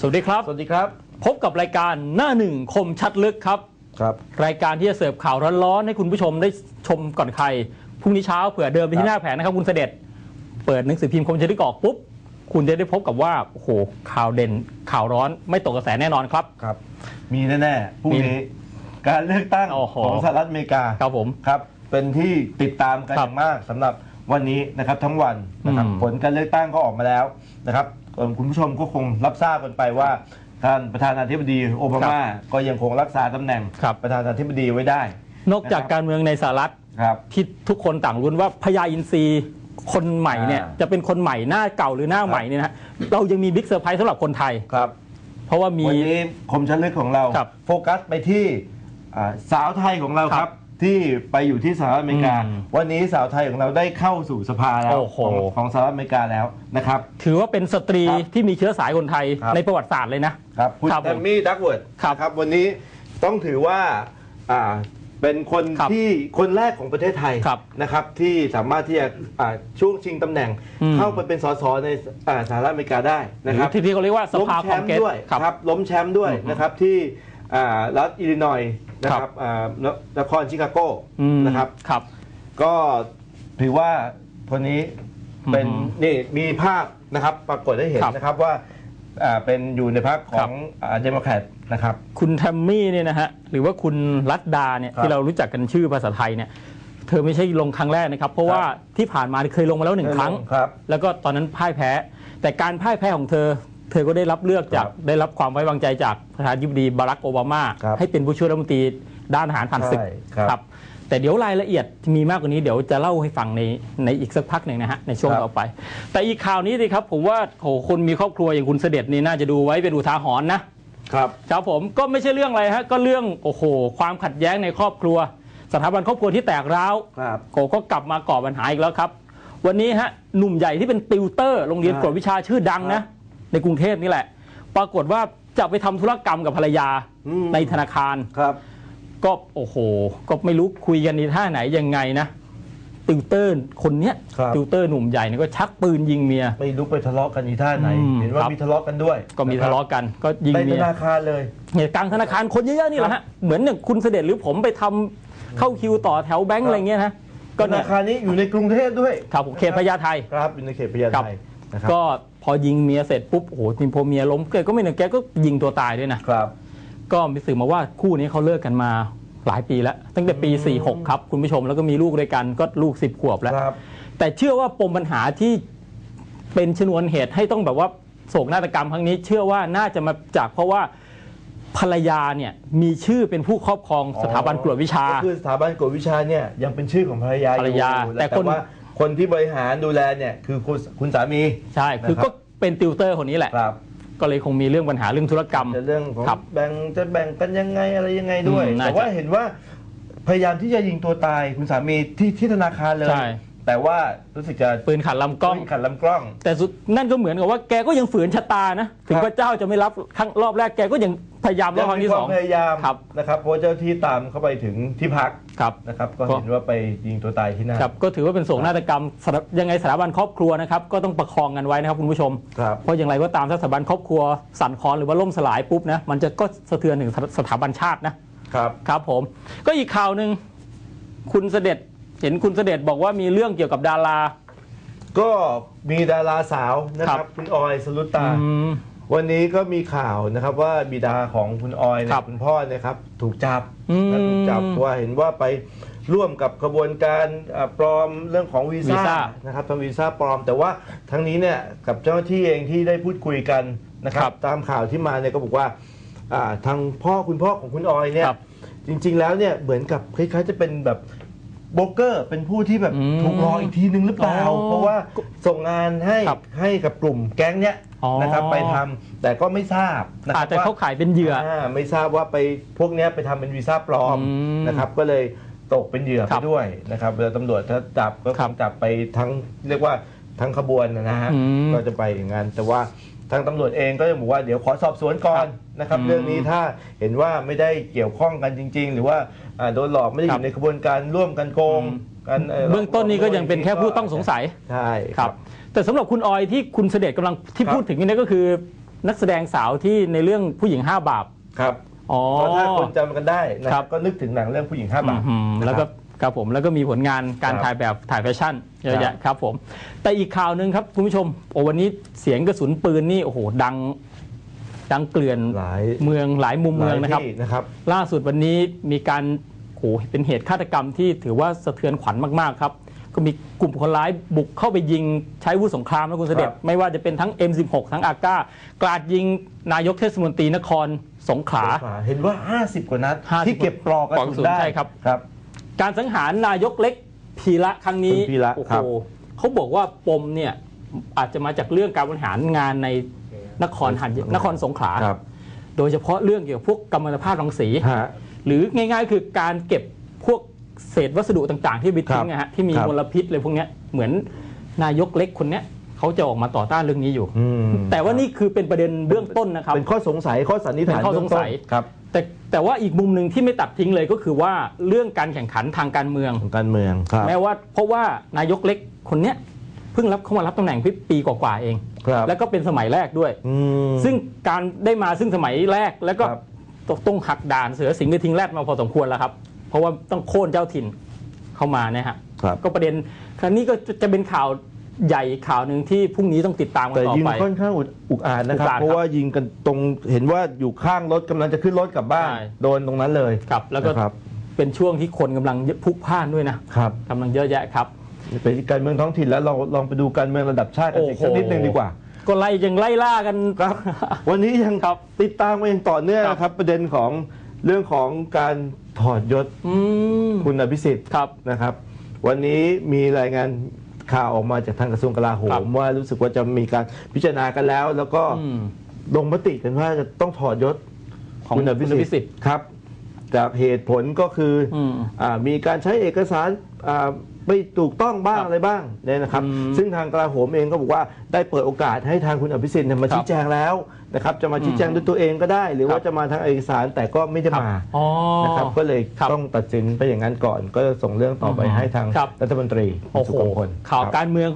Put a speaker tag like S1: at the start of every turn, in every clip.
S1: สวัสดีครับ
S2: สวัสดีครับ
S1: พบกับรายการหน้าหนึ่งคมชัดลึกครับ
S2: ครับ
S1: รายการที่จะเสิร์ฟข่าวร้อนๆให้คุณผู้ชมได้ชมก่อนใคร พรุ่งนี้เช้าเผื่อเดินไป
S2: ครั
S1: ที่
S2: บ
S1: หน้าแผงนะครับคุณเสด็จ เปิดหนังสือพิมพ์คมชัดลึกออกปุ๊บ คุณจะได้พบกับว่า โอ้โห ข่าวเด่น ข่าวร้อน ไม่ตกกระแสแน่นอนครับ
S2: ครับ มีแน่ๆพรุ่ง
S1: มี
S2: นี้ การเลือกตั้ง
S1: โอ้โห
S2: ของสหรัฐอเมริกา
S1: ครับผม
S2: ครับ เป็นที่ติดตามกัน
S1: ค
S2: อ
S1: รับ
S2: ย่างมากสำหรับวันนี้นะครับทั้งวันนะครับ
S1: อืม
S2: ผลการเลือกตั้งก็ออกมาแล้วนะครับ เอ่อคุณผู้ชมก็คงรับทราบกันไปว่าท่านประธานาธิบดีโอบามาก็ยังคงรักษาตำแหน่ง
S1: ครับ
S2: ประธานาธิบดีไว้ได้
S1: นอกจากการเมืองในสหรัฐ
S2: ครับ
S1: ที่ทุกคนต่างรุ้นว่าพญาอินทรีคนใหม่เนี่ย
S2: อ่า
S1: จะเป็นคนใหม่หน้าเก่าหรือหน้าใหม่เนี่ยนะฮะเรายังมีบิ๊กเซอร์ไพรส์สำหรับคนไทย
S2: ครับ
S1: เพราะว่ามี
S2: วันนี้คมชันลึกของเรา
S1: ครับ
S2: โฟกัสไปที่อ่าสาวไทยของเรา
S1: ค
S2: ค
S1: รั
S2: รับ บ ที่ไปอยู่ที่สหรัฐอเมริกา
S1: อืม
S2: วันนี้สาวไทยของเราได้เข้าสู่สภาแล้ว
S1: โอ้โห
S2: ของของสหรัฐอเมริกาแล้วนะครับ
S1: ถือว่าเป็นสตรี
S2: ครับ
S1: ที่มีเชื้อสายคนไทย
S2: ครับ
S1: ในประวัติศาสตร์เลยนะ
S2: ครับคุณ
S1: ครับผม
S2: แทมมี่ดักเวิร์ด
S1: ครับ
S2: ครับวันนี้ต้องถือว่าอ่าเป็นคน
S1: ครับ
S2: ที่คนแรกของประเทศไทย
S1: ครับ
S2: นะครับที่สามารถที่จะอ่าช่วงชิงตำแหน่ง
S1: อืม
S2: เข้าไปเป็นสสในอ่าสหรัฐอเมริกาได้
S1: ห
S2: นะ
S1: รื
S2: ค
S1: อ
S2: รับ
S1: ที่ที่เขาเรียกว่าส
S2: ล้ม
S1: ภา
S2: แช
S1: คอม
S2: มป์
S1: เกต
S2: ด้วย
S1: ครับ
S2: ครับล้มแชมป์ด้วย
S1: อืม
S2: นะครับที่ อ่ารัฐอิลลินอยส์นะค
S1: ครั
S2: รับบอ่านนครชิคาโก
S1: อืม
S2: นะครับ
S1: ครับ
S2: ก็ถือว่าคนนี้เป็น
S1: อืม
S2: นี่มีภาพนะครับปรากฏให้เห็น
S1: ครับ
S2: นะครับว่าอ่าเป็นอยู่ในพรรคข
S1: ครั
S2: อบงเดโมแครตนะครับ
S1: คุณแทมมี่เนี่ยนะฮะหรือว่าคุณรัตดาเนี่ย
S2: ครับ
S1: ที่เรารู้จักกันชื่อภาษาไทยเนี่ยเธอไม่ใช่ลงครั้งแรกนะครับ เพราะว่าที่ผ่านมาเคยลงมาแล้วหนึ่งครั้ง
S2: ครับ
S1: แล้วก็ตอนนั้นพ่ายแพ้ แต่การพ่ายแพ้ของเธอ เธอก็ได้รับเลือกจาก
S2: ครับ
S1: ได้รับความไว้วางใจจากประธานาธิบดีบารักโอบามา
S2: ครับ
S1: ให้เป็นผู้ช่วยรัฐมนตรีด้านทหารผ่านศึก
S2: ใช่ครับ
S1: แต่เดี๋ยวรายละเอียดมีมากกว่านี้เดี๋ยวจะเล่าให้ฟังในในอีกสักพักหนึ่งนะฮะในช่วง
S2: ครับ
S1: ต่อไป แต่อีกข่าวนี้สิครับผมว่าโหคนมีครอบครัวอย่างคุณเสด็จนี่น่าจะดูไว้เป็นอุทาหรณ์นะ
S2: ครับ
S1: ครับผมก็ไม่ใช่เรื่องอะไรฮะก็เรื่องโอ้โหความขัดแย้งในครอบครัว สถาบันครอบครัวที่แตกร้าว
S2: ครับ
S1: โกก็กลับมาก่อปัญหาอีกแล้วครับ วันนี้ฮะหนุ่มใหญ่ที่เป็นติวเตอร์โรงเรียน
S2: ครับ
S1: กวดวิชาชื่อดัง
S2: ครั
S1: นะ
S2: บ
S1: ในกรุงเทพนี่แหละ ปรากฏว่าจะไปทำธุรกรรมกับภรรยา
S2: อืม
S1: ในธนาคาร
S2: ครับ
S1: ก็โอ้โห ก็ไม่รู้คุยกันในท่าไหนยังไงนะ ติวเตอร์คนเนี้ย
S2: ครับ
S1: ติวเตอร์หนุ่มใหญ่เนี่ยก็ชักปืนยิงเมีย
S2: ไม่รู้ไปทะเลาะกันอีท่าไหน
S1: อืม
S2: เห็นว่า
S1: ครับ
S2: มีทะเลาะกันด้วย
S1: ก็มีทะเลาะกันก็ยิง
S2: ใน
S1: เมี
S2: ธ
S1: ย
S2: นาคารเลย
S1: เนี่ยกลางธนาคารคนเยอะๆนี่แหละฮะเหมือนอย่างคุณเสด็จหรือผมไปทำเข้าคิวต่อแถวแบง
S2: ครั
S1: ก์
S2: บ
S1: อะไรเงี้ยนะ
S2: ธ
S1: ก็
S2: นา
S1: เนี่ย
S2: คารนี้อยู่ในกรุงเทพด้วย
S1: ครับผมเขตพญาไท
S2: ครับอยู่ในเขตพญา
S1: ครับ
S2: ไท นะครับ
S1: ก็พอยิงเมียเสร็จปุ๊บโอ้โหทีมพอเมียล้มแกก็ไม่นึกแกก็ยิงตัวตายด้วยนะ
S2: ครับ
S1: ก็มีสื่อมาว่าคู่นี้เขาเลิกกันมาหลายปีแล้ว ตั้งแต่ปี 46 ครับคุณผู้ชมแล้วก็มีลูกด้วยกันก็ลูก 10 ขวบแล้ว
S2: ครับ
S1: แต่เชื่อว่าปมปัญหาที่เป็นชนวนเหตุให้ต้องแบบว่าโศกนาฏกรรมครั้งนี้ เชื่อว่าน่าจะมาจากเพราะว่าภรรยาเนี่ยมีชื่อเป็นผู้ครอบครองสถาบันกวดวิชา
S2: ก็คือสถาบันกวดวิชาเนี่ยยังเป็นชื่อของภรรยาอยู่
S1: ภรรยาแต่
S2: แต่
S1: คน
S2: ว่า คนที่บริหารดูแลเนี่ยคือคุณคุณสามี
S1: ใช่ คือ
S2: นะครับ
S1: ก็เป็นติวเตอร์คนนี้แหละ
S2: ครับ
S1: ก็เลยคงมีเรื่องปัญหาเรื่องธุรกรรม
S2: จะเรื่องของ
S1: ครับ
S2: แบ่งจะแบ่งกันยังไงอะไรยังไงด้วย
S1: อืมน่า
S2: แต่ว่าเห็นว่าพยายามที่จะยิงตัวตายคุณสามีที่ที่ธนาคารเลย
S1: ใช่
S2: แต่ว่ารู้สึกจะ
S1: ปืนขัดลำกล้อง
S2: ขัดลำกล้อง
S1: แต่สุดนั่นก็เหมือนกับว่าแกก็ยังฝืนชะตานะ ถึง
S2: ครับ
S1: พระเจ้าจะไม่รับครั้งรอบแรกแกก็ยัง พยายามรอบครั้งที่สอง
S2: ยังมีความพยายาม
S1: ครับ
S2: นะครับเพราะเจ้าที่ตามเข้าไปถึงที่พัก
S1: ครับ
S2: นะครับก็
S1: ก็
S2: เห็นว่าไปยิงตัวตายที่นั่น
S1: ครับก็ถือว่าเป็นโศกนาฏกรรมสถายังไงสถาบันครอบครัวนะครับก็ต้องประคองกันไว้นะครับคุณผู้ชม
S2: ครับ
S1: เพราะอย่างไรก็ตามถ้าสถาบันครอบครัวสั่นคลอนหรือว่าล่มสลายปุ๊บนะมันจะก็สะเทือนถึงสถาบันชาตินะครับครับผม ก็อีกข่าวหนึ่งคุณเสด็จเห็นคุณเสด็จบอกว่ามีเรื่องเกี่ยวกับดารา
S2: ก็มีดาราสาวนะค
S1: ครั
S2: รับ
S1: บ
S2: คุณออยสรุตตา
S1: อืม
S2: วันนี้ก็มีข่าวนะครับว่าบิดาของคุณออยเนี่
S1: ครั
S2: ย
S1: บ
S2: คุณพ่อเนะครับ ถูกจับ
S1: อืม
S2: นะถูกจับว่าเห็นว่าไปร่วมกับกระบวนการอ่าปลอมเรื่องของวี
S1: วี
S2: ซ่า
S1: ซ่า
S2: นะครับทำวีซ่าปลอม แต่ว่าทั้งนี้เนี่ยกับเจ้าหน้าที่เองที่ได้พูดคุยกันนะค
S1: ค
S2: รั
S1: รับบ
S2: ตามข่าวที่มาเนี่ยก็บอกว่าอ่าทางพ่อคุณพ่อของคุณออยเนี่ย
S1: ครับ
S2: จริงๆแล้วเนี่ยเหมือนกับคล้ายๆจะเป็นแบบโบรกเกอร์เป็นผู้ที่แบบ
S1: อืม
S2: ถูกหลอกอีกทีนึงหรือเปล่า
S1: อ๋อ
S2: เพราะว่าส่งงานให้
S1: ครับ
S2: ให้กับกลุ่มแก๊งเนี้ย
S1: อ๋อ
S2: นะครับไปทำแต่ก็ไม่ทราบนะค
S1: อา
S2: รั
S1: จ
S2: บ
S1: จะ
S2: ว่า
S1: เข้าขายเป็นเหยื่อ
S2: อ่าไม่ทราบว่าไปพวกเนี้ยไปทำเป็นวีซ่าปลอม
S1: อืม
S2: นะครับก็เลยตกเป็นเหยื่อ
S1: ค
S2: ไป
S1: รับ
S2: ด้วยนะครับเวลาตำรวจถ้าจับก็
S1: ค
S2: ครับงจับไปทั้งเรียกว่าทั้งขบวนนะฮะ
S1: อืม
S2: ก็จะไปอย่างนั้นแต่ว่า ทางตำรวจเองก็จะบอกว่าเดี๋ยวขอสอบสวนก่อนนะครับ
S1: อืม
S2: เรื่องนี้ถ้าเห็นว่าไม่ได้เกี่ยวข้องกันจริง ๆ หรือว่าอ่าโดนหลอกไม่ได้อ
S1: ครับ
S2: ยู่ในกระบวนการร่วมกันโกง
S1: อืม
S2: กัน
S1: เบื้องต้นนี้ก็ยังเป็นแค่ผู้ต้องสงสัย
S2: ใช่
S1: ครับ แต่สำหรับคุณออยที่คุณเสด็จกำลังที่
S2: ครับ
S1: พูดถึงนี่ก็คือ นักแสดงสาวที่ในเรื่องผู้หญิงห้าบาป
S2: ครับ
S1: อ๋อ
S2: เพราะถ้าคนจำกันได้นะค
S1: ครั
S2: รับบก็นึกถึงหนังเรื่องผู้หญิงห้าบาท
S1: อืม
S2: นะครับ
S1: แล้วก็ ครับผมแล้วก็มีผลงานการ
S2: ครับ
S1: ถ่ายแบบถ่ายแฟชั่นเยอะ
S2: ครั
S1: แยะ
S2: บ
S1: ครับผมแต่อีกข่าวหนึ่งครับคุณผู้ชมโอ้วันนี้เสียงกระสุนปืนนี่โอ้โหดังดังเกลื่อน
S2: หลาย
S1: เมืองหลายมุมเมือง
S2: หลาย
S1: นะครับ
S2: ที่นะครับ
S1: ล่าสุดวันนี้มีการโหเป็นเหตุฆาตกรรมที่ถือว่าสะเทือนขวัญมากๆครับ ก็มีกลุ่มคนร้ายบุกเข้าไปยิงใช้อาวุธสงครามนะคุณเสด็จ
S2: ครับ
S1: ไม่ว่าจะเป็นทั้ง M16 ทั้งอากากราดยิงนายกเทศมนตรีนครสงขลา
S2: เห็นว่า 50 กว่านัด
S1: 50
S2: ที่เก็บปลอกกระ
S1: ปลอกก
S2: สุ
S1: ระสุ
S2: น
S1: น
S2: ได้
S1: ใช่ครับ
S2: ครับ
S1: การสังหารนายกเล็กพีระครั้งนี้
S2: คุณพีระ
S1: โอ้โห
S2: ครับ
S1: เขาบอกว่าปมเนี่ยอาจจะมาจากเรื่องการบริหารงานในนครหันนครสงขลา
S2: ครับ
S1: โดยเฉพาะเรื่องเกี่ยวกับพวกกัมมันตภาพรังสี
S2: ฮะ
S1: หรือง่ายๆ คือการเก็บพวกเศษวัสดุต่างๆ ที่ไปทิ้ง
S2: ครับ
S1: นะฮะที่มี
S2: ครับ
S1: มลพิษเลยพวกเนี้ยเหมือนนายกเล็กคนเนี้ยเขาจะออกมาต่อต้านเรื่องนี้อยู่
S2: อืม
S1: แต่ว่านี่คือเป็นประเด็นเบื้องต้นนะครับ
S2: เป็นข้อสงสัยข้อสันนิษฐาน
S1: เป็นข้อสงสัย
S2: เบื้อต้นครับ
S1: แต่แต่ว่าอีกมุมหนึ่งที่ไม่ตัดทิ้งเลยก็คือว่าเรื่องการแข่งขันทางการเมือง
S2: ของการเมืองครับ
S1: แม้ว่าเพราะว่านายกเล็กคนเนี้ยเพิ่งรับเข้ามารับตำแหน่งปีกว่าๆเอง
S2: ครับ
S1: แล้วก็เป็นสมัยแรกด้วย
S2: อืม
S1: ซึ่งการได้มาซึ่งสมัยแรกแล้วก็
S2: ครับ
S1: ต้องหักด่านเสือสิงห์กระทิงแรดมาพอสมควรแล้วครับ เพราะว่าต้องโค่นเจ้าถิ่นเข้ามาเนี่ยฮะ
S2: ครับ
S1: ก็ประเด็นครั้งนี้ก็จะเป็นข่าว ใหญ่ข่าวหนึ่งที่พรุ่งนี้ต้องติดตามกัน
S2: แต่
S1: ต่อ
S2: ยิง
S1: ไป
S2: ค่อนข้างอุกอุกอาจนะครับ
S1: อุกอาจครับ
S2: เพราะว่ายิงกันตรงเห็นว่าอยู่ข้างรถกำลังจะขึ้นรถกลับบ้าน
S1: ใช่
S2: โดนตรงนั้นเลย
S1: ครับ แล้วก็
S2: นะครับ
S1: เป็นช่วงที่คนกำลังพลุกพล่านด้วยนะครับกำลังเยอะแยะครับ
S2: เป็นการเมืองท้องถิ่นแล้วเราลองไปดูการเมืองระดับชาติกันอีกสักนิดหนึ่งดีกว่า
S1: ก็ไล่ยังไล่ล่ากัน
S2: ครับ วันนี้ยัง
S1: ครับ
S2: ติดตามมาอย่างต่อเนื่อง
S1: ครับ
S2: นะครับ ประเด็นของเรื่องของการถอดยศ
S1: อืม
S2: คุณอภิสิทธิ์
S1: ครับ
S2: นะครับ วันนี้มีรายงาน ข่าวออกมาจากทางกระทรวงกลาโห
S1: ครั
S2: ม
S1: บ
S2: ว่ารู้สึกว่าจะมีการพิจารณากันแล้ว แล้วก็
S1: อืม
S2: ลงมติกันว่าจะต้องถอดยศ
S1: ของ
S2: คุณอภิ
S1: คุณอภิสิ
S2: สิ
S1: ท
S2: ท
S1: ธิ์
S2: ธิ์ครับจากเหตุผลก็คืออ
S1: อืม
S2: อ่ามีการใช้เอกสารอ่าไม่ถูกต้องบ้าง
S1: ครับ
S2: อะไรบ้างเนี่ยนะครับ
S1: อืม
S2: ซึ่งทางกลาโหมเองก็บอกว่าได้เปิดโอกาสให้ทางคุณอภิสิทธิ์เนี่ยมา
S1: ครับ
S2: ชี้แจงแล้ว นะครับจะมาชี้แจงด้วยตัวเองก็ได้ หรือ
S1: ครั
S2: ว่า
S1: บ
S2: จะมาทางเอกสารแต่ก็ไม่ได้มา
S1: อ๋อ
S2: นะครับก็เลย
S1: ครับ
S2: ต้องตัดสินไปอย่างนั้นก่อน ก็จะส่งเรื่องต่อไป
S1: อืม
S2: ให้ทาง
S1: ครับ
S2: รัฐมนตรี
S1: โอ้โห
S2: สุขมงคล
S1: ข่าว
S2: ครับ
S1: การเมือง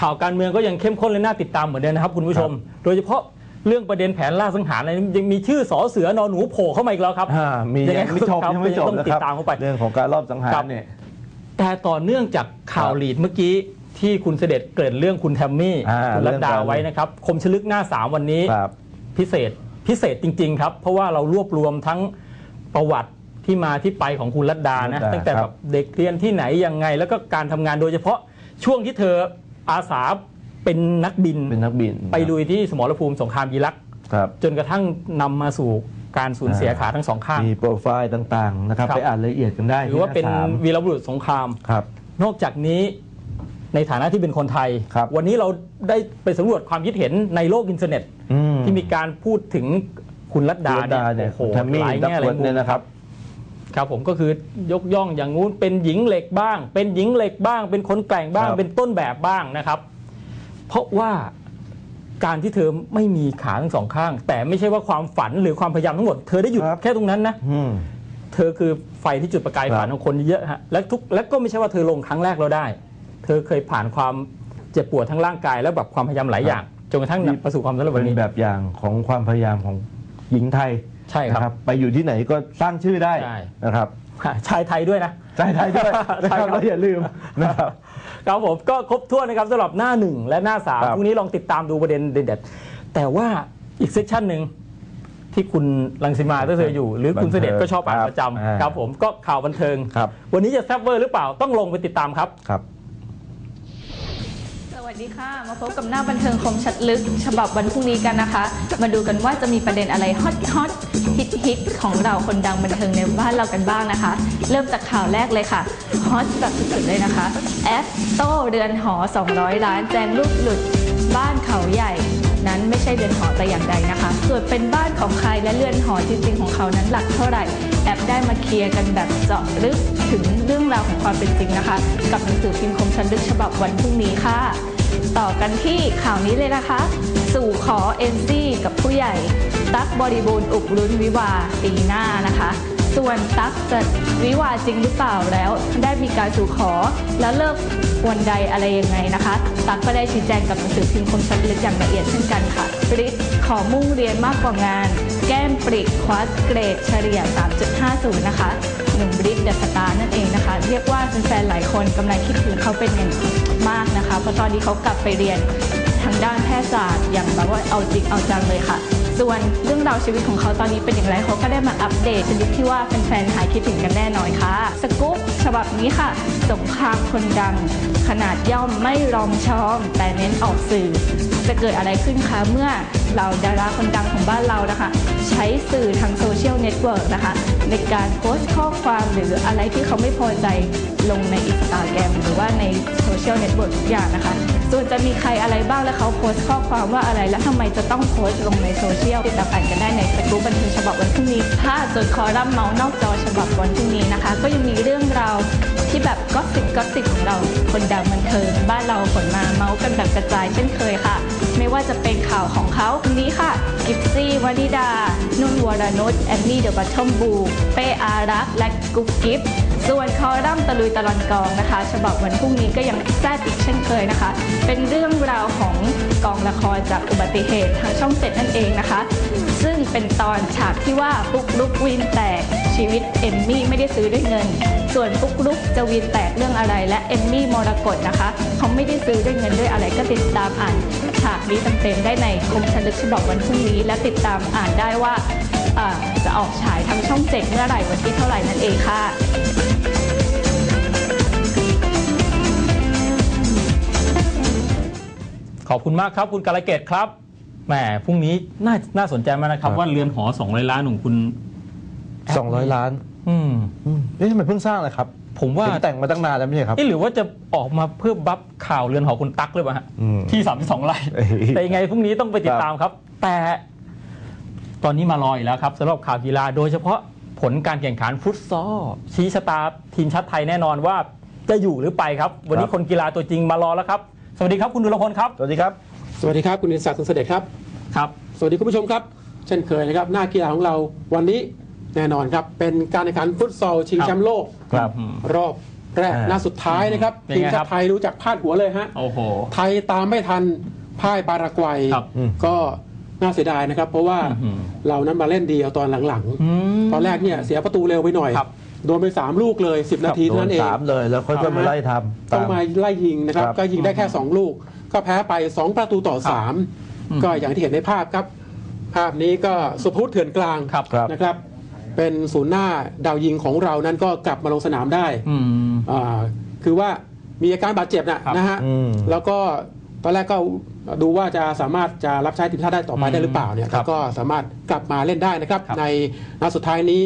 S1: ข่าวการเมืองก็ยังเข้มข้นและน่าติดตามเหมือนเดิมนะครับคุณผู้ชม โดยเฉพาะเรื่องประเด็นแผนล่าสังหารอะไรนี้ยังมีชื่อสอเสือนอนหนูโผล่เข้ามาอีกแล้วครับ
S2: อ่ามี
S1: ยังไง
S2: ยังไม่จบ
S1: ครับ
S2: ยังไม่จบ
S1: ต้อง
S2: นะ
S1: ติ
S2: ค
S1: ด
S2: รับ
S1: ตามเข้าไป
S2: เรื่องของการรอบสังหา
S1: ครั
S2: ร
S1: บ
S2: เนี่ย
S1: แต่ต่อเนื่องจากข่าว
S2: ครับ
S1: ลีดเมื่อกี้ ที่คุณเสด็จเกริดเรื่องคุณแทมมี่
S2: อ่า
S1: คุณรัตดา
S2: เรื่องการ
S1: ไว้นะครับ คมชลึกหน้าสามวันนี้
S2: ครับ
S1: พิเศษพิเศษจริง ๆ ครับ เพราะว่าเรารวบรวมทั้งประวัติที่มาที่ไปของคุณรัตดานะ
S2: รัตดา
S1: ตั้งแต่
S2: ครั
S1: แบบบเด็กเรียนที่ไหนยังไง แล้วก็การทำงานโดยเฉพาะช่วงที่เธออาสาเป็นนักบิน
S2: เป็นนักบิน
S1: ไปลุยที่สมรภูมิสงครามอิรัก
S2: ครับ
S1: จนกระทั่งนำมาสู่การสูญเสีย
S2: อ่า
S1: ขาทั้งสองข้าง
S2: มีโปรไฟล์ต่างๆนะครับ
S1: ครับ
S2: ไปอ่านรายละเอียดกันได้
S1: หรือว่าเป็น
S2: ที่หสม
S1: วีรบุรุษสงคราม
S2: ครับ
S1: นอกจากนี้ ในฐานะที่เป็นคนไทย
S2: ครับ
S1: วันนี้เราได้ไปสำรวจความคิดเห็นในโลกอินเทอร์เน็ต
S2: อืม
S1: ที่มีการพูดถึงคุณรัต
S2: ดา
S1: ดา
S2: ดาเนี่ย
S1: โอ้โห
S2: แทมมี่
S1: หลาย
S2: ดับ
S1: แง่ห
S2: เบิ
S1: ลาย
S2: ล
S1: มุ
S2: เนี่ย
S1: ม
S2: นะครับ
S1: ครับผมก็คือยกย่องอย่างงู้นเป็นหญิงเหล็กบ้าง เป็นหญิงเหล็กบ้าง เป็นคนแกร่งบ้าง
S2: ครับ
S1: เป็นต้นแบบบ้างนะครับ เพราะว่าการที่เธอไม่มีขาทั้งสองข้าง แต่ไม่ใช่ว่าความฝันหรือความพยายามทั้งหมด เธอได้หยุด
S2: ครับ
S1: แค่ตรงนั้นนะ
S2: อืม
S1: เธอคือไฟที่จุดประกาย
S2: ครับ
S1: ฝันของคนเยอะฮะและทุกและก็ไม่ใช่ว่าเธอลงครั้งแรกแล้วได้ เธอเคยผ่านความเจ็บปวดทั้งร่างกายและแบบความพยายามหลายอย่างจนกระทั่งประสบความสำเร็จ
S2: เป็
S1: วัน
S2: น
S1: นี้
S2: แบบอย่างของความพยายามของหญิงไทย
S1: ใช่ครับ
S2: นะไปอยู่ที่ไหนก็สร้างชื่อได้
S1: ใช่
S2: นะครับ
S1: ชายไทยด้วยนะ
S2: ใจไทยด้วยนะ
S1: ใช่
S2: ค
S1: ครั
S2: รับบแล้วอย่าลืมนะครับ
S1: ครับผมก็ครบถ้วนนะครับสำหรับหน้าหนึ่งและหน้าสาม
S2: ครับ
S1: พรุ่งนี้ลองติดตามดูประเด็นเด็ดๆแต่ว่าอีกเซสชันหนึ่งที่คุณลังสิมาถ้าเธออยู่ หรือคุณเสด็จก็ชอบอ่านประจ
S2: ครับอ่าำ
S1: ครับผมก็ข่าวบันเทิง
S2: ครับ
S1: วันนี้จะแซบเวอร์หรือเปล่าต้องลงไปติดตามครับ
S2: ครับ
S3: ส วัสดีค่ะ มาพบกับหน้าบันเทิงคมชัดลึก ฉบับวันพรุ่งนี้กันนะคะ มาดูกันว่าจะมีประเด็นอะไรฮอตฮอตฮิตฮิตของเราคนดังบันเทิงในบ้านเรากันบ้างนะคะ เริ่มจากข่าวแรกเลยค่ะฮอตแบบสุดๆเลยนะคะแอปโต้เรือนหอ 200 ล้านแจงรูปหลุด บ้านเขาใหญ่ นั้นไม่ใช่เรือนหอแต่อย่างใดนะคะส่วนเป็นบ้านของใครและเรือนหอจริงๆของเขานั้นหลักเท่าไหร่แอปได้มาเคลียร์กันแบบเจาะลึกถึงเรื่องราวของความเป็นจริงนะคะ กับหนังสือพิมพ์คมชัดลึกฉบับวันพรุ่งนี้ค่ะ ต่อกันที่ข่าวนี้เลยนะคะ สู่ขอเอ็นซี่กับผู้ใหญ่ ตั๊กบริบูรณ์อุบลุ้นวิวาห์ปีหน้านะคะ ส่วนตั๊กจะวิวาห์จริงหรือเปล่าแล้ว ได้มีการสู่ขอแล้วเลิกวันใดอะไรยังไงนะคะ ตั๊กก็ได้ชี้แจงกับหนังสือพิมพ์คมชัดลึกอย่างละเอียดเช่นกันค่ะบริษขอมุ่งเรียนมากกว่างาน แก้มปริกควัสเกรดเฉลี่ย 3.50 นะคะ หนุ่มบริษเดอะสตาร์นั่นเองนะคะ เรียกว่าแฟนๆหลายคนกำลังคิดถึงเขาเป็นอย่างมากนะคะ เพราะตอนนี้เขากลับไปเรียนทางด้านแพทยศาสตร์อย่างแบบว่าเอาจริงเอาจังเลยค่ะ ส่วนเรื่องราวชีวิตของเขาตอนนี้เป็นอย่างไรเขาก็ได้มาอัปเดตชนิดที่ว่าแฟนๆหายคิดถึงกันแน่นอนค่ะสกู๊ปฉบับนี้ค่ะ สงครามคนดัง ขนาดย่อมไม่รอมชอมแต่เน้นออกสื่อ จะเกิดอะไรขึ้นคะเมื่อ เราดาราคนดังของบ้านเรานะคะ ใช้สื่อทางโซเชียลเน็ตเวิร์กนะคะ ในการโพสต์ข้อความหรืออะไรที่เขาไม่พอใจลงในอินสตาแกรมหรือว่าในโซเชียลเน็ตเวิร์กทุกอย่างนะคะ ส่วนจะมีใครอะไรบ้างและเขาโพสต์ข้อความว่าอะไร และทำไมจะต้องโพสต์ลงในโซเชียลติดตามอ่านกันได้ในสกู๊ปบันเทิงฉบับวันพรุ่งนี้ค่ะส่วนคอลัมน์เมาส์นอกจอฉบับวันพรุ่งนี้นะคะ ก็ยังมีเรื่องราว ที่แบบก็สิบก็สิบของเรา คนดังบันเทิงบ้านเราขนมาเมาส์กันแบบกระจายเช่นเคยค่ะ ไม่ว่าจะเป็นข่าวของเขาคนนี้ค่ะกิฟซี่วานิดา นุ่นวรนุชแอนนี่เดอะบัตทอมบูเป้อารักและกุ๊กกิฟ ส่วนคอลัมน์ตะลุยตะลอนกองนะคะ ฉบับวันพรุ่งนี้ก็ยังแซ่บอีกเช่นเคยนะคะ เป็นเรื่องราวของกองละครจากอุบัติเหตุทางช่องเจ็ดนั่นเองนะคะ ซึ่งเป็นตอนฉากที่ว่าปุ๊กลุกวินแตกชีวิตเอมมี่ไม่ได้ซื้อด้วยเงิน ส่วนปุ๊กลุกจะวินแตกเรื่องอะไร และเอมมี่มรกตนะคะเขาไม่ได้ซื้อด้วยเงินด้วยอะไรก็ติดตามอ่านฉากนี้เต็มๆได้ในคมชลึกฉบับวันพรุ่งนี้ และติดตามอ่านได้ว่า จะออกฉายทางช่องเจ็ดเมื่อไหร่วันที่เท่าไหร่นั่นเองค่ะ
S1: ขอบคุณมากครับคุณกาลเกตครับแหมพรุ่งนี้น่าน่าสนใจมากนะครับ
S2: ครับ
S1: ว่าเรือนหอสองร้อยล้านของคุณ
S2: สองร้อยล้าน
S1: อืม
S2: อืมนี่ทำไมเพิ่งสร้างเลยครับ
S1: ผมว่า
S2: เห็นแต่งมาตั้งนานแล้วไม่ใช่ครับ
S1: เอ๊ะหรือว่าจะออกมาเพื่อบัฟข่าวเรือนหอคุณตั๊กเลยป่ะฮะ
S2: อืม
S1: ที่สามสองไร่
S2: เอ้ย
S1: แต่ยังไงพรุ่งนี้ต้องไปติดตามครับ แต่ ตอนนี้มารออีกแล้วครับสำหรับข่าวกีฬาโดยเฉพาะผลการแข่งขันฟุตซอลชี้ชะตาทีมชาติไทยแน่นอนว่าจะอยู่หรือไปครับ วันนี้
S2: ครับ
S1: คนกีฬาตัวจริงมารอแล้วครับ สวัสดีครับคุณดุลพลครับ
S2: สวัสดีครับ
S4: สวัสดีครับคุณอินศักดิ์คุณเสด็จครับ
S1: ครับ
S4: สวัสดีคุณผู้ชมครับ เช่นเคยนะครับ หน้ากีฬาของเราวันนี้แน่นอนครับ เป็นการแข่งขันฟุตซอลชิง
S1: ครับ
S4: แชมป์โลก
S2: ครับ
S4: รอบแรก
S2: อ่า
S4: หน้าสุดท้ายนะครับ
S1: เป็น
S4: ทีม
S1: ไง
S4: ชา
S1: ครับ
S4: ติไทยรู้จักพาดหัวเลยฮะ
S1: โอ้โห
S4: ไทยตามไม่ทันพ่ายปารากวัย
S1: ครับ
S2: อืม
S4: ก็ น่าเสียดายนะครับ เพราะว่า
S1: อื้อหือ
S4: เรานั้นมาเล่นดีเอาตอนหลัง
S1: อืม
S4: ๆตอนแรกเนี่ยเสียประตูเร็วไปหน่อย
S1: ครับ
S4: โดนไป 3 ลูกเลย 10 นาที
S2: โด
S4: เท่านั้นนเอง
S2: สามเลยแล้วค่อยๆมาไล่ทำ
S4: ต้องมาไล่ยิงนะครับ
S2: ครับ
S4: ก็ยิงได้แค่ 2 ลูก ก็แพ้ไป 2 ประตูต่อ
S1: อืม
S4: 3ก็อย่างที่เห็นในภาพครับ ภาพนี้ก็สุพุทธเถื่อนกลาง
S1: ครับ
S2: ครับ
S4: นะครับ เป็นศูนย์หน้าดาวยิงของเรานั้นก็กลับมาลงสนามได้
S1: อืม
S4: อ่าคือว่ามีอาการบาดเจ็บนะครับนะฮะ
S2: อืม
S4: แล้วก็ตอนแรกก็ ดูว่าจะสามารถจะรับใช้ทีมชาติได้ต่อไปได้หรือเปล่าเนี่ย
S1: ครับ
S4: แต่ก็สามารถกลับมาเล่นได้นะครับ
S1: ครับ
S4: ในนัดสุดท้ายนี้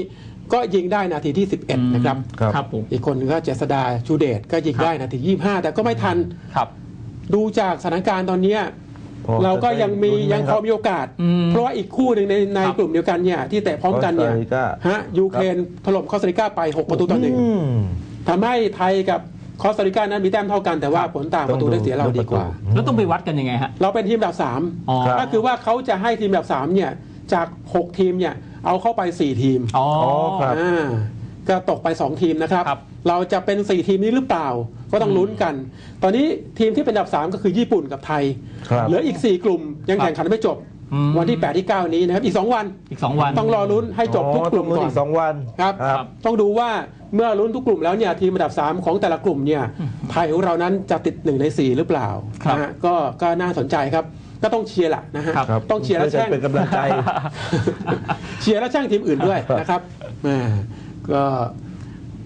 S4: ก็ยิงได้นาทีที่ 11 นะครับ
S2: ครับ
S1: ครับผม
S4: อีกคนนึงก็เจษดาชูเดชก็ยิงได้นาที 25 แต่ก็ไม่ทัน
S1: ครับ
S4: ดูจากสถานการณ์ตอนเนี้ย
S2: พอ
S4: เราก็ยังมี
S2: จะได้ลุ้นไหม
S4: ยังพ
S2: ครั
S4: อบมีโอกาส
S1: อืม
S4: เพราะว่าอีกคู่หนึ่งในใน
S1: ครับ
S4: กลุ่มเดียวกันเนี่ยที่เตะพร้อมกันเนี่ย
S2: คอสตาริกา
S4: ฮะยูเครนถล่มคอสตาริกาไป 6 ประตูต่อหนึ่ง
S2: อืม
S4: ทำให้ไทยกับ คอสตาริกานั้นมีแต้มเท่ากันแต่ว่าผลต่างประตูได้เสียเราดีกว่า
S1: แล้วต้องไปวัดกันยังไงฮะ
S4: เราเป็นทีมอันดับ
S1: อ๋อ
S4: 3ก็คือว่าเขาจะให้ทีมอันดับ3เนี่ยจาก 6 ทีมเนี่ยเอาเข้าไป 4 ทีม
S1: อ๋อ
S2: ครับ
S4: อ่าก็ตกไป 2 ทีมนะครับ
S1: ครับ
S4: เราจะเป็น 4 ทีมนี้หรือเปล่า ก็ต้องลุ้นกัน ตอนนี้ทีมที่เป็นอันดับ 3 ก็คือญี่ปุ่นกับไทย
S2: ครับ
S4: เหลืออีก 4 กลุ่มยังแข่งขันไม่จบ
S1: อืม
S4: วันที่ 8 ที่ 9 นี้นะครับ อีก 2 วัน
S1: อีกสองวัน
S4: ต้องรอลุ้นให้จบทุกกลุ่ม
S2: อ๋อต้ง
S4: ก่อน
S2: อีกสองวัน
S4: ครับ
S2: ครับ
S4: ต้องดูว่าเมื่อลุ้นทุกกลุ่มแล้วเนี่ยทีมอันดับ 3 ของแต่ละกลุ่มเนี่ยไทยของเรานั้นจะติด 1 ใน 4 หรือเปล่า
S1: ครับ
S4: นะฮะก็ก็น่าสนใจครับ ก็ต้องเชียร์แหละนะฮะ
S1: ครับ
S2: ครับ
S4: ต้องเชียร์และแช่ง
S2: เป็นกำลังใจ
S4: เชียร์และแช่งทีมอื่นด้วย
S2: ครับ
S4: นะครับแหม่ก็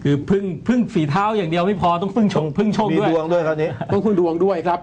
S1: คือพึ่งพึ่งฝีเท้าอย่างเดียวไม่พอต้องพึ่งชงพึ่งโชค
S2: มี
S1: ด้วย
S2: ดวงด้วยคราวนี้
S4: ต้องคุณดวงด้วยครับ